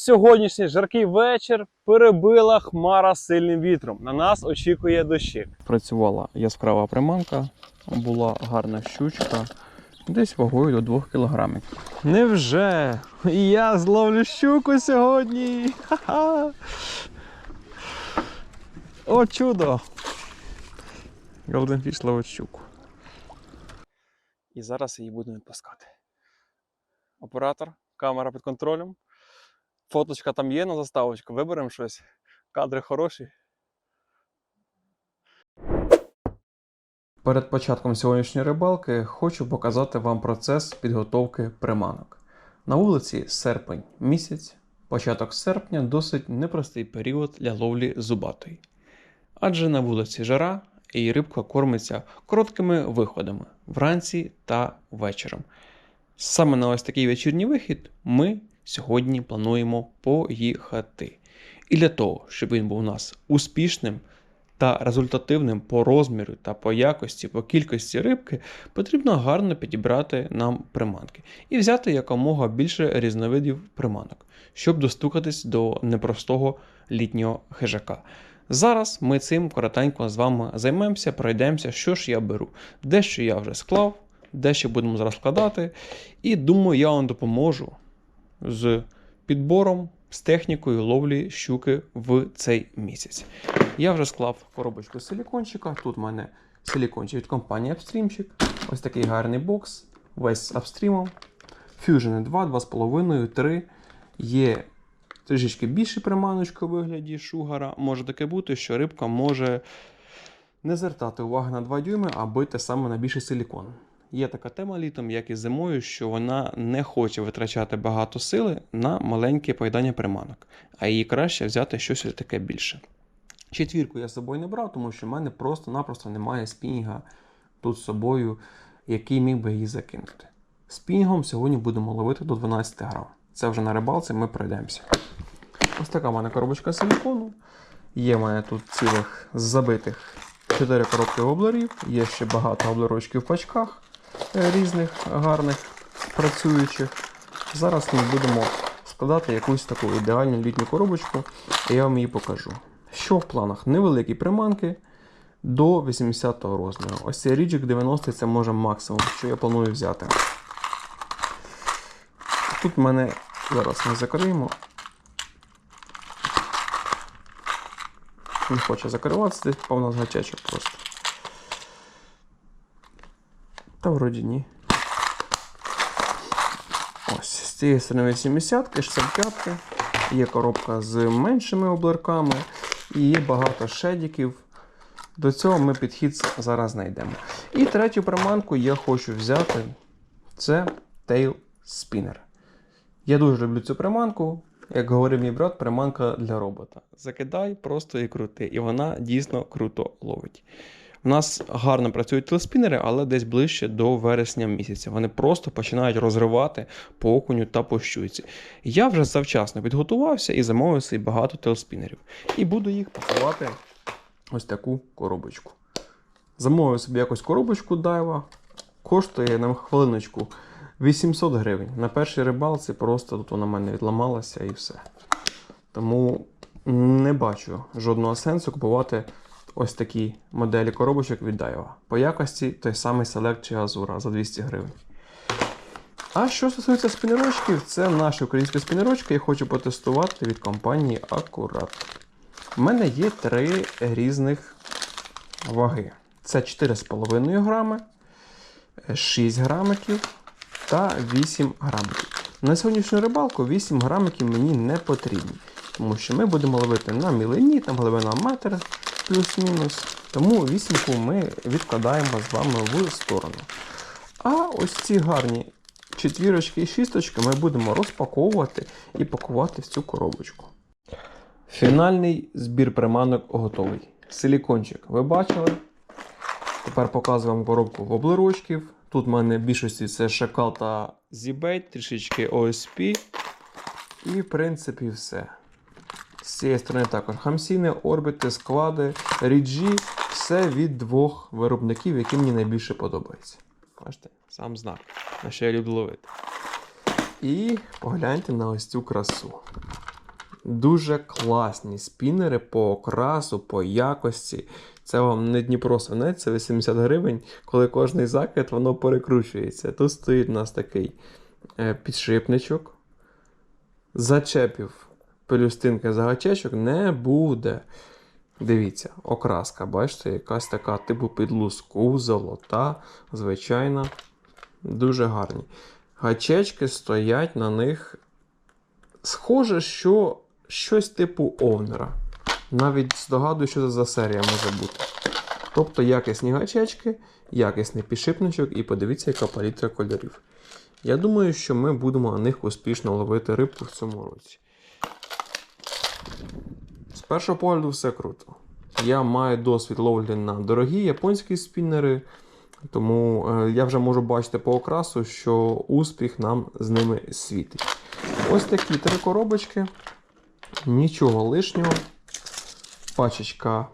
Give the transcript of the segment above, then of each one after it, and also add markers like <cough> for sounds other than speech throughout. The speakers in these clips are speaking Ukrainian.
Сьогоднішній жаркий вечір перебила хмара з сильним вітром. На нас очікує дощик. Працювала яскрава приманка, була гарна щучка, десь вагою до 2 кілограмів. Невже? Я зловлю щуку сьогодні. Ха-ха! О, чудо! Golden Fish ловить щуку. І зараз її будемо відпускати. Оператор, камера під контролем. Фоточка там є на заставочку, виберемо щось. Кадри хороші. Перед початком сьогоднішньої рибалки хочу показати вам процес підготовки приманок. На вулиці серпень місяць, початок серпня досить непростий період для ловлі зубатої. Адже на вулиці жара і рибка кормиться короткими виходами вранці та вечором. Саме на ось такий вечірній вихід ми сьогодні плануємо поїхати. І для того, щоб він був у нас успішним та результативним по розміру та по якості, по кількості рибки, потрібно гарно підібрати нам приманки і взяти якомога більше різновидів приманок, щоб достукатись до непростого літнього хижака. Зараз ми цим коротенько з вами займемося, пройдемося, що ж я беру. Дещо я вже склав, дещо будемо зараз складати. І думаю, я вам допоможу з підбором, з технікою ловлі щуки в цей місяць. Я вже склав коробочку силікончика. Тут в мене силікончик від компанії Upstreamчик. Ось такий гарний бокс, весь з апстрімом. Fusion 2, 2,5, 3. Є трішечки більше приманочка у вигляді шугара. Може таке бути, що рибка може не звертати уваги на 2 дюйми, а бити саме на більший силікон. Є така тема літом, як і зимою, що вона не хоче витрачати багато сили на маленьке поїдання приманок, а їй краще взяти щось таке більше. Четвірку я з собою не брав, тому що в мене просто-напросто немає спінінга тут з собою, який міг би її закинути. Спінгом сьогодні будемо ловити до 12 грам. Це вже на рибалці ми пройдемося. Ось така в мене коробочка силікону. Є в мене тут цілих забитих 4 коробки воблерів, є ще багато воблерочків в пачках різних гарних працюючих. Зараз ми будемо складати якусь таку ідеальну літню коробочку, і я вам її покажу. Що в планах? Невеликі приманки до 80 розміру. Ось цей ріджик 90 це може максимум, що я планую взяти. Тут в мене зараз ми закриємо. Не хоче закриватися, повна гачечок просто. Та вроді ні. Ось, з цієї сторони 80 65 є коробка з меншими облерками і є багато шедіків. До цього ми підхід зараз знайдемо. І третю приманку я хочу взяти. Це Tail Spinner. Я дуже люблю цю приманку. Як говорив мій брат, приманка для робота. Закидай просто і крути. І вона дійсно круто ловить. У нас гарно працюють телеспінери, але десь ближче до вересня місяця. Вони просто починають розривати по окуню та по щуці. Я вже завчасно підготувався і замовив собі багато телеспінерів. І буду їх пакувати ось таку коробочку. Замовив собі якось коробочку дайва. Коштує на хвилиночку 800 гривень. На першій рибалці просто тут вона в мене відламалася і все. Тому не бачу жодного сенсу купувати ось такі моделі коробочок від Daiwa. По якості той самий Select чи Azura за 200 гривень. А що стосується спінерочків, це наші українські спінерочки. Я хочу потестувати від компанії Акурат. У мене є три різних ваги. Це 4,5 грами, 6 грамиків та 8 грамиків. На сьогоднішню рибалку 8 грамиків мені не потрібні, тому що ми будемо ловити на мілині, там глибина метр плюс-мінус. Тому вісімку ми відкладаємо з вами в сторону. А ось ці гарні четвірочки і шісточки ми будемо розпаковувати і пакувати в цю коробочку. Фінальний збір приманок готовий. Силікончик ви бачили. Тепер показую вам коробку воблерочків. Тут в мене в більшості це шакал та зібейт, трішечки OSP. І, в принципі, все. З цієї сторони також хамсіни, орбіти, склади, ріджі. Все від двох виробників, які мені найбільше подобаються. Бачите, сам знак, на що я люблю ловити. І погляньте на ось цю красу. Дуже класні спінери по окрасу, по якості. Це вам не Дніпро свинець, це 80 гривень, коли кожний закид воно перекручується. Тут стоїть у нас такий е, підшипничок. Зачепів пелюстинки за гачечок не буде. Дивіться, окраска, бачите, якась така типу підлуску, золота, звичайна. Дуже гарні. Гачечки стоять на них. Схоже, що щось типу овнера. Навіть здогадую, що це за серія може бути. Тобто якісні гачечки, якісний підшипничок і подивіться, яка палітра кольорів. Я думаю, що ми будемо на них успішно ловити рибку в цьому році. Першого погляду все круто. Я маю досвід ловлі на дорогі японські спіннери, тому е, я вже можу бачити по окрасу, що успіх нам з ними світить. Ось такі три коробочки, нічого лишнього. Пачечка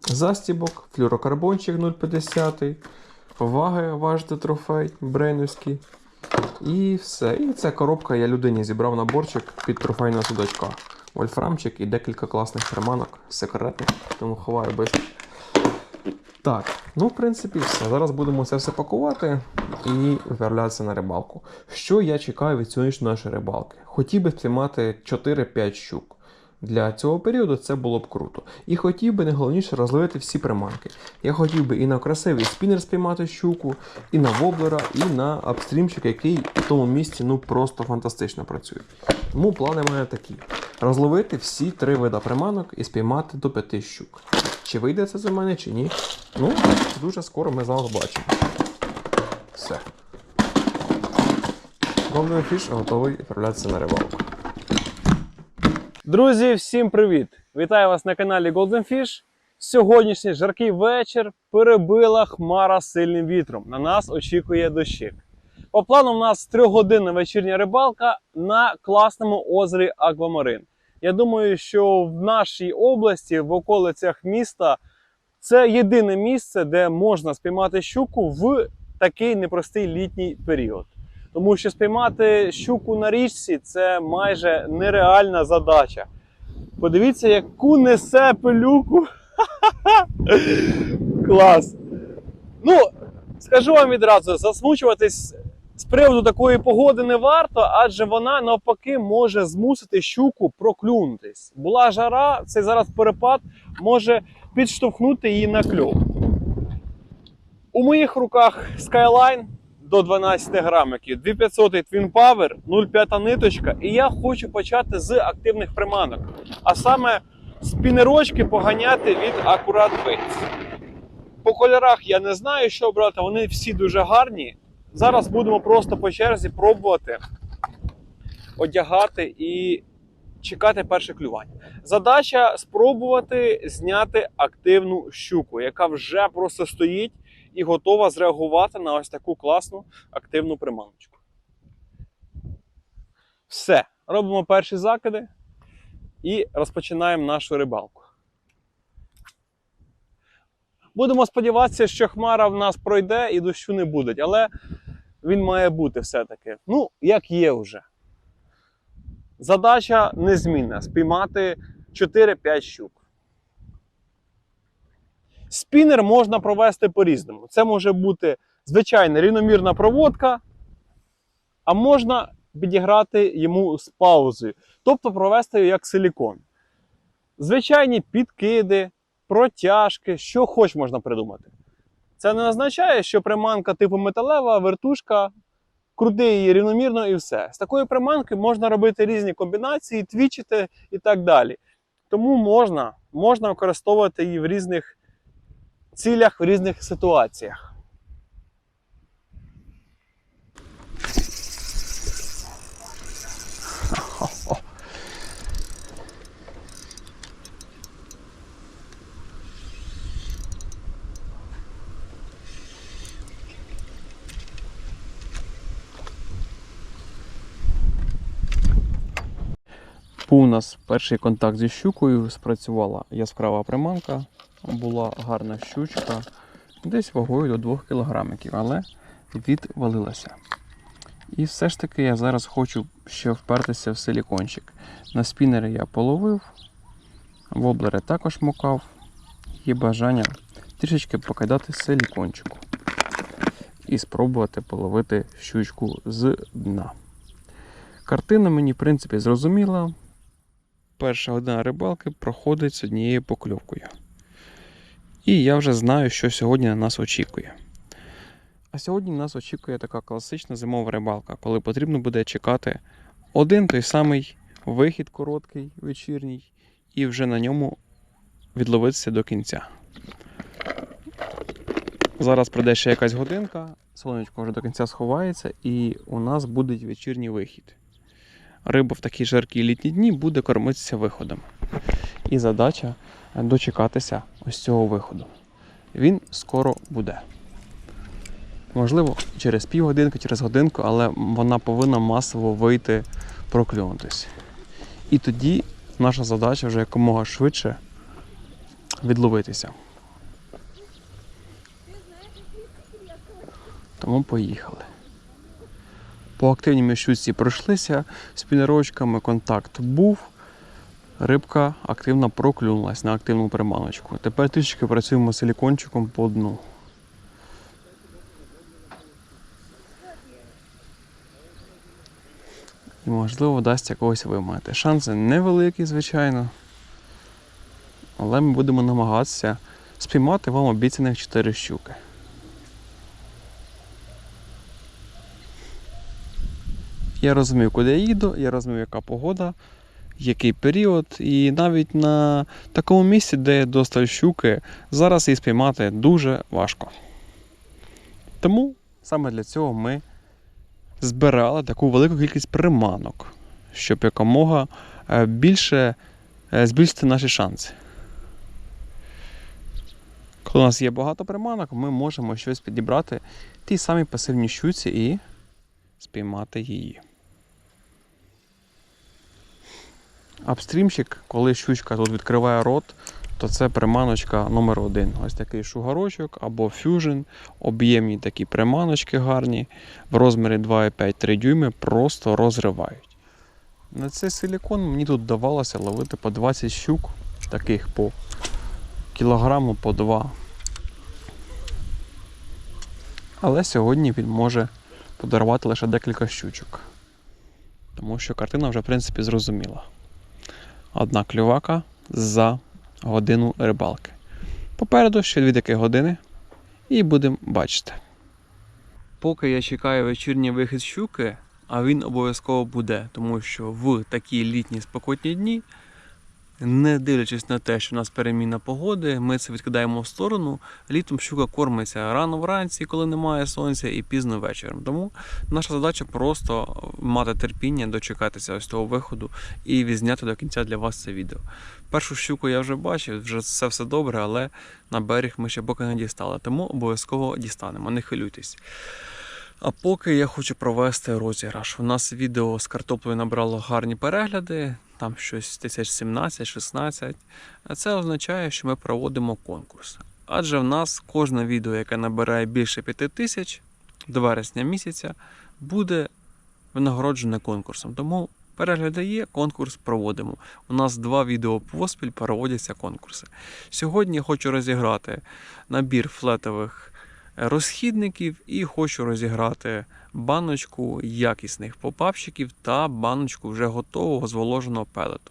застібок, флюрокарбончик 0,50, ваги важити трофей брейнівський. І все. І ця коробка я людині зібрав наборчик під трофейного судачка. Вольфрамчик і декілька класних приманок, секретних, тому ховаю без. Так, ну в принципі все. Зараз будемо це все пакувати і відправлятися на рибалку. Що я чекаю від сьогоднішньої нашої рибалки? Хотів би спіймати 4-5 щук. Для цього періоду це було б круто. І хотів би найголовніше розловити всі приманки. Я хотів би і на красивий спінер спіймати щуку, і на воблера, і на апстрімчик, який в тому місці ну просто фантастично працює. Тому плани мене такі: розловити всі три вида приманок і спіймати до п'яти щук. Чи вийде це за мене, чи ні? Ну, дуже скоро ми з вами побачимо. Все. Golden Fish готовий відправлятися на рибалку. Друзі, всім привіт! Вітаю вас на каналі Golden Fish. Сьогоднішній жаркий вечір перебила хмара сильним вітром. На нас очікує дощик. По плану у нас трьохгодинна вечірня рибалка на класному озері Аквамарин. Я думаю, що в нашій області, в околицях міста, це єдине місце, де можна спіймати щуку в такий непростий літній період. Тому що спіймати щуку на річці це майже нереальна задача. Подивіться, яку несе пилюку. <laughs> Клас. Ну, скажу вам відразу, засмучуватись з приводу такої погоди не варто, адже вона навпаки може змусити щуку проклюнутись. Була жара, цей зараз перепад може підштовхнути її на кльов. У моїх руках Skyline до 12 грамиків, 2500 Twin Power, 0,5 ниточка. І я хочу почати з активних приманок. А саме спінерочки поганяти від Accurate Baits. По кольорах я не знаю, що брати, вони всі дуже гарні. Зараз будемо просто по черзі пробувати одягати і чекати перше клювання. Задача спробувати зняти активну щуку, яка вже просто стоїть і готова зреагувати на ось таку класну активну приманочку. Все, робимо перші закиди і розпочинаємо нашу рибалку. Будемо сподіватися, що хмара в нас пройде і дощу не буде, але він має бути все-таки. Ну, як є вже. Задача незмінна спіймати 4-5 щук. Спінер можна провести по-різному. Це може бути звичайна рівномірна проводка, а можна підіграти йому з паузою, тобто провести його як силікон. Звичайні підкиди, протяжки, що хоч можна придумати. Це не означає, що приманка типу металева, вертушка, крути її рівномірно і все. З такої приманки можна робити різні комбінації, твічити і так далі. Тому можна, можна використовувати її в різних цілях, в різних ситуаціях. Був у нас перший контакт зі щукою, спрацювала яскрава приманка, була гарна щучка, десь вагою до 2 кг, але відвалилася. І все ж таки я зараз хочу ще впертися в силікончик. На спінери я половив, воблери також мукав. Є бажання трішечки покидати силікончику і спробувати половити щучку з дна. Картина мені, в принципі, зрозуміла. Перша година рибалки проходить з однією покльовкою. І я вже знаю, що сьогодні на нас очікує. А сьогодні нас очікує така класична зимова рибалка, коли потрібно буде чекати один той самий вихід короткий, вечірній, і вже на ньому відловитися до кінця. Зараз пройде ще якась годинка, сонечко вже до кінця сховається, і у нас буде вечірній вихід. Риба в такі жаркі літні дні буде кормитися виходом. І задача дочекатися ось цього виходу. Він скоро буде. Можливо, через півгодинки, через годинку, але вона повинна масово вийти проклюнутись. І тоді наша задача вже якомога швидше відловитися. Тому поїхали. По активній міщуці пройшлися спінерочками, контакт був. Рибка активно проклюнулась на активну приманочку. Тепер трішки працюємо силікончиком по дну. І можливо вдасться когось вимати. Шанси невеликі, звичайно. Але ми будемо намагатися спіймати вам обіцяних 4 щуки. Я розумію, куди я їду, я розумію, яка погода, який період. І навіть на такому місці, де досталь щуки, зараз її спіймати дуже важко. Тому саме для цього ми збирали таку велику кількість приманок, щоб якомога е, більше е, збільшити наші шанси. Коли у нас є багато приманок, ми можемо щось підібрати тій самій пасивній щуці і спіймати її. Апстрімчик, коли щучка тут відкриває рот, то це приманочка номер один. Ось такий шугарочок або фюжн, об'ємні такі приманочки гарні, в розмірі 2,5-3 дюйми просто розривають. На цей силікон мені тут давалося ловити по 20 щук, таких по кілограму по 2. Але сьогодні він може подарувати лише декілька щучок. Тому що картина вже, в принципі, зрозуміла. Одна клювака за годину рибалки. Попереду ще дві такі години, і будемо бачити. Поки я чекаю вечірній вихід щуки, а він обов'язково буде, тому що в такі літні спекотні дні, не дивлячись на те, що у нас переміна погоди, ми це відкидаємо в сторону. Літом щука кормиться рано вранці, коли немає сонця, і пізно вечором. Тому наша задача просто мати терпіння, дочекатися ось того виходу і відзняти до кінця для вас це відео. Першу щуку я вже бачив, вже все все добре, але на берег ми ще поки не дістали, тому обов'язково дістанемо, не хвилюйтесь. А поки я хочу провести розіграш. У нас відео з картоплею набрало гарні перегляди, там щось 1017-16. А це означає, що ми проводимо конкурс. Адже в нас кожне відео, яке набирає більше 5 тисяч до вересня місяця, буде винагороджене конкурсом. Тому перегляди конкурс проводимо. У нас два відео поспіль проводяться конкурси. Сьогодні хочу розіграти набір флетових розхідників і хочу розіграти баночку якісних попапчиків та баночку вже готового зволоженого пелету.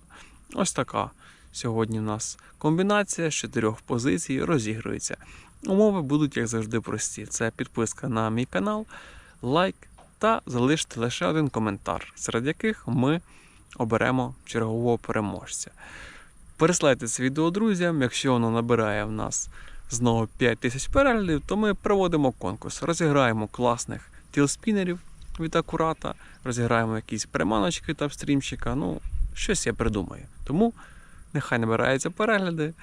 Ось така сьогодні в нас комбінація з чотирьох позицій розігрується. Умови будуть, як завжди, прості: це підписка на мій канал, лайк та залишити лише один коментар, серед яких ми оберемо чергового переможця. Переслайте це відео друзям, якщо воно набирає в нас знову 5 тисяч переглядів, то ми проводимо конкурс. Розіграємо класних тілспінерів від акурата, розіграємо якісь приманочки та стрімчика. Ну, щось я придумаю. Тому нехай набираються перегляди.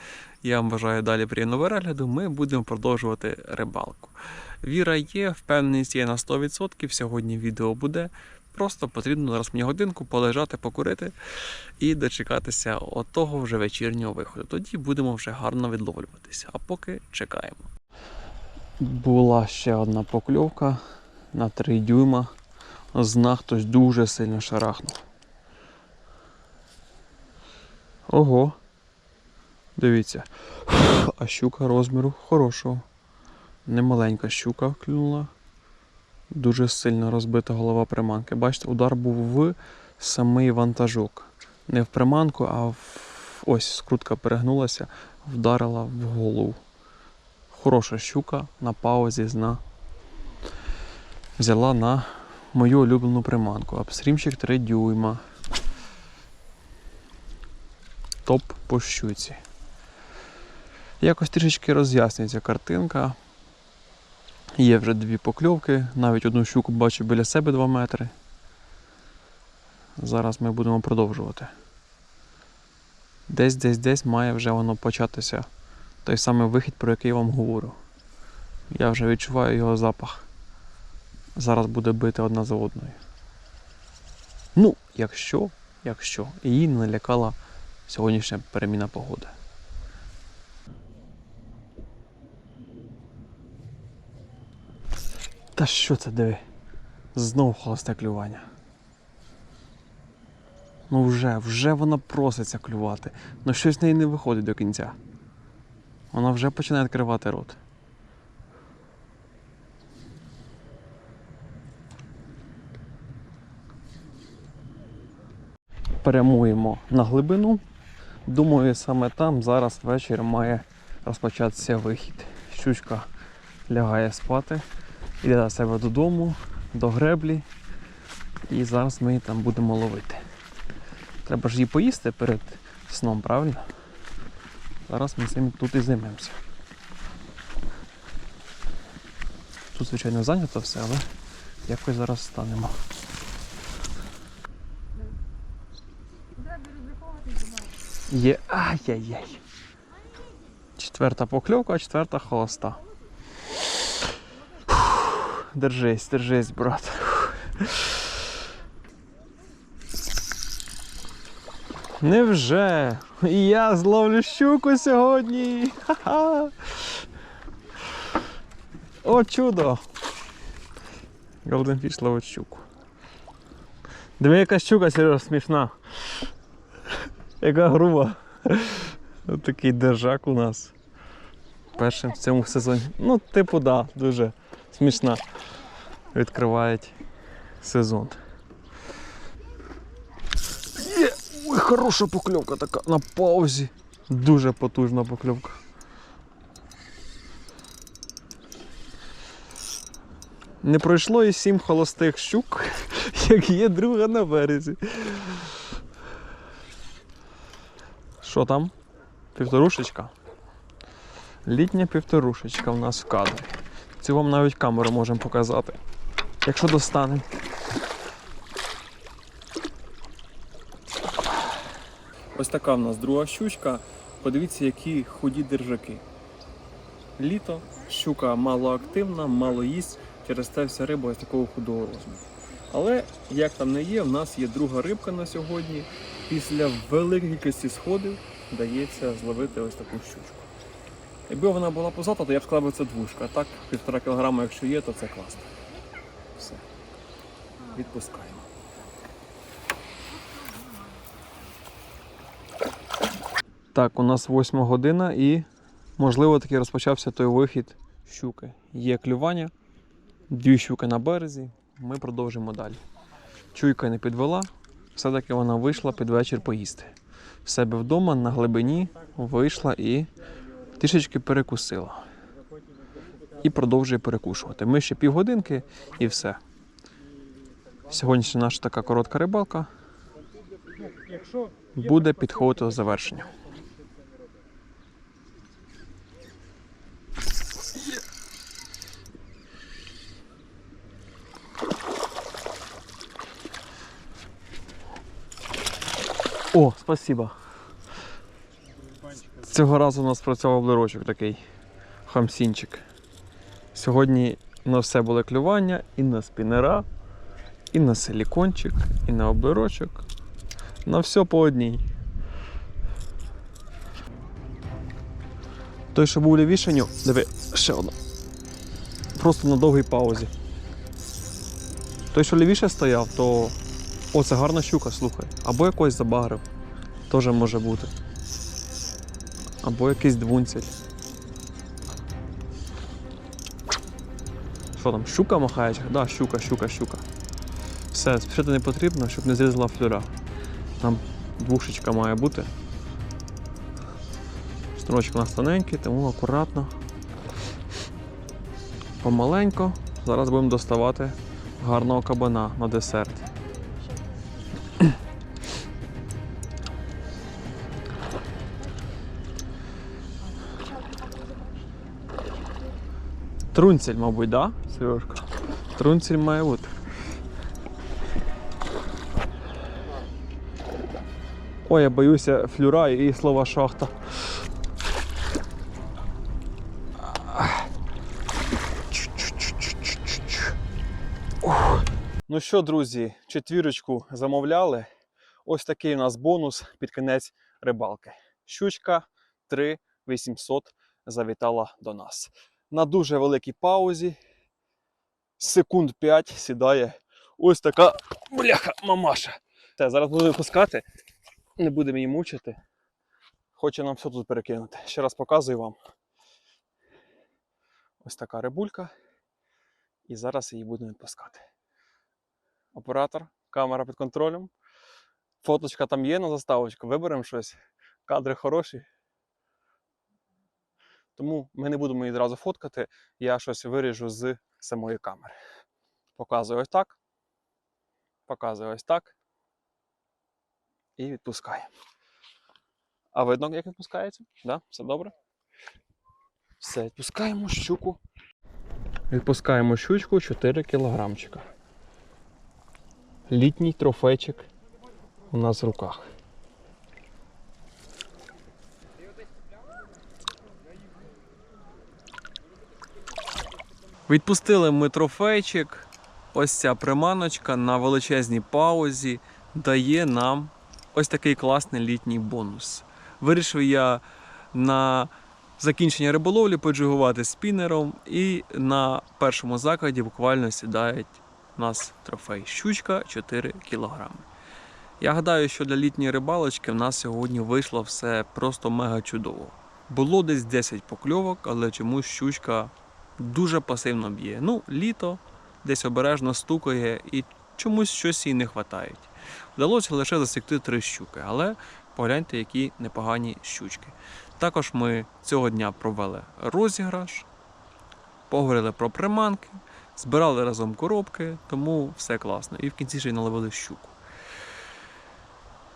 Я вам бажаю далі приємного перегляду. Ми будемо продовжувати рибалку. Віра є, впевненість є на 100%. Сьогодні відео буде. Просто потрібно зараз мені годинку полежати, покурити і дочекатися отого вже вечірнього виходу. Тоді будемо вже гарно відловлюватися. А поки чекаємо. Була ще одна покльовка на 3 дюйма. Знак хтось дуже сильно шарахнув. Ого. Дивіться. А щука розміру хорошого. Немаленька щука клюнула. Дуже сильно розбита голова приманки. Бачите, удар був в самий вантажок. Не в приманку, а в ось скрутка перегнулася, вдарила в голову. Хороша щука на паузі зна. Взяла на мою улюблену приманку. Апстрімчик 3 дюйма. Топ по щуці. Якось трішечки роз'яснюється картинка. Є вже дві покльовки, навіть одну щуку бачу біля себе 2 метри. Зараз ми будемо продовжувати. Десь, десь, десь має вже воно початися той самий вихід, про який я вам говорю. Я вже відчуваю його запах. Зараз буде бити одна за одною. Ну, якщо, якщо її не налякала сьогоднішня переміна погоди. Та що це диви? Знов холосте клювання. Ну вже, вже вона проситься клювати. Ну щось з неї не виходить до кінця. Вона вже починає відкривати рот. Прямуємо на глибину. Думаю, саме там зараз ввечері має розпочатися вихід. Щучка лягає спати, йде до себе додому, до греблі. І зараз ми її там будемо ловити. Треба ж її поїсти перед сном, правильно? Зараз ми з ним тут і займемося. Тут, звичайно, зайнято все, але якось зараз станемо. Є. Ай-яй-яй. Четверта покльовка, четверта холоста. Держись, держись, брат. Невже? І я зловлю щуку сьогодні. Ха-ха. О, чудо! Golden Fish ловить щуку. Диви, яка щука Сереж, смішна. Яка груба. Ось такий держак у нас. Першим в цьому сезоні. Ну, типу, да, дуже смішна. Відкривають сезон. Є! Ой, хороша покльовка така на паузі. Дуже потужна покльовка. Не пройшло і сім холостих щук, <laughs> як є друга на березі. Що там? Півторушечка? Літня півторушечка в нас в кадрі. Цю вам навіть камеру можемо показати. Якщо достанемо. Ось така в нас друга щучка. Подивіться, які худі держаки. Літо, щука малоактивна, мало їсть, через те вся риба ось такого худого розміру. Але як там не є, в нас є друга рибка на сьогодні. Після великої кількості сходів вдається зловити ось таку щучку. Якби вона була позата, то я б сказав, це двушка. Так, півтора кілограма, якщо є, то це класно. Відпускаємо. Так, у нас восьма година і, можливо, таки розпочався той вихід щуки. Є клювання, дві щуки на березі. Ми продовжимо далі. Чуйка не підвела, все-таки вона вийшла під вечір поїсти. В себе вдома на глибині вийшла і трішечки перекусила. І продовжує перекушувати. Ми ще півгодинки і все. Сьогоднішня наша така коротка рибалка буде підходити до завершення. О, спасибо. Цього разу у нас працював блирочок такий хамсінчик. Сьогодні на все були клювання і на спінера, і на силікончик, і на облирочок. На все по одній. Той, що був лівішеню, диви, ще одна. Просто на довгій паузі. Той, що лівіше стояв, то. О, це гарна щука, слухай. Або якось забагрив. Теж може бути. Або якийсь двунцель. Що там, щука махає? Так, да, щука, щука, щука. Все, спішити не потрібно, щоб не зрізала флюра. Там двушечка має бути. Шнурочок у нас тоненький, тому акуратно. Помаленько. Зараз будемо доставати гарного кабана на десерт. Трунцель, мабуть, да, Сережка? Трунцель має бути. Ой, я боюся флюра і слова шахта. Ну що, друзі, четвірочку замовляли. Ось такий у нас бонус під кінець рибалки. Щучка 3800 завітала до нас. На дуже великій паузі. Секунд 5 сідає ось така бляха мамаша. Те, зараз буду випускати. Не будемо її мучити. Хоче нам все тут перекинути. Ще раз показую вам. Ось така рибулька. І зараз її будемо відпускати. Оператор, камера під контролем. Фоточка там є на заставочку. Виберемо щось. Кадри хороші. Тому ми не будемо її одразу фоткати. Я щось виріжу з самої камери. Показую ось так. Показую ось так. І відпускаємо. А видно, як відпускається? Да? Все добре? Все, відпускаємо щуку. Відпускаємо щучку 4 кілограмчика. Літній трофейчик у нас в руках. Відпустили ми трофейчик. Ось ця приманочка на величезній паузі дає нам ось такий класний літній бонус. Вирішив я на закінчення риболовлі поджигувати спінером, і на першому закладі буквально сідає у нас трофей щучка 4 кг. Я гадаю, що для літньої рибалочки в нас сьогодні вийшло все просто мега чудово. Було десь 10 покльовок, але чомусь щучка дуже пасивно б'є. Ну, літо десь обережно стукає і чомусь щось їй не вистачає. Вдалося лише засікти три щуки, але погляньте, які непогані щучки. Також ми цього дня провели розіграш, поговорили про приманки, збирали разом коробки, тому все класно. І в кінці ще й наловили щуку.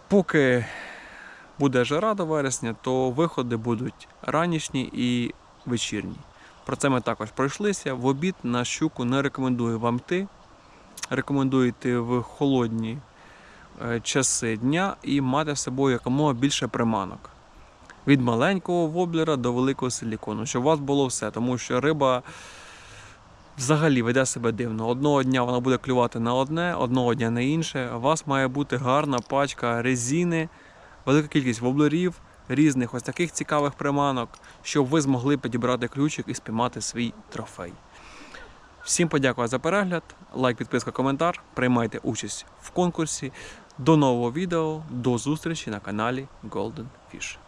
Поки буде жара до вересня, то виходи будуть ранішні і вечірні. Про це ми також пройшлися. В обід на щуку не рекомендую вам йти. Рекомендую йти в холодні часи дня і мати з собою якомога більше приманок. Від маленького воблера до великого силікону, щоб у вас було все, тому що риба взагалі веде себе дивно. Одного дня вона буде клювати на одне, одного дня на інше. У вас має бути гарна пачка резини, велика кількість воблерів, різних ось таких цікавих приманок, щоб ви змогли підібрати ключик і спіймати свій трофей. Всім подякую за перегляд, лайк, підписка, коментар. Приймайте участь в конкурсі. До нового відео, до зустрічі на каналі Golden Fish.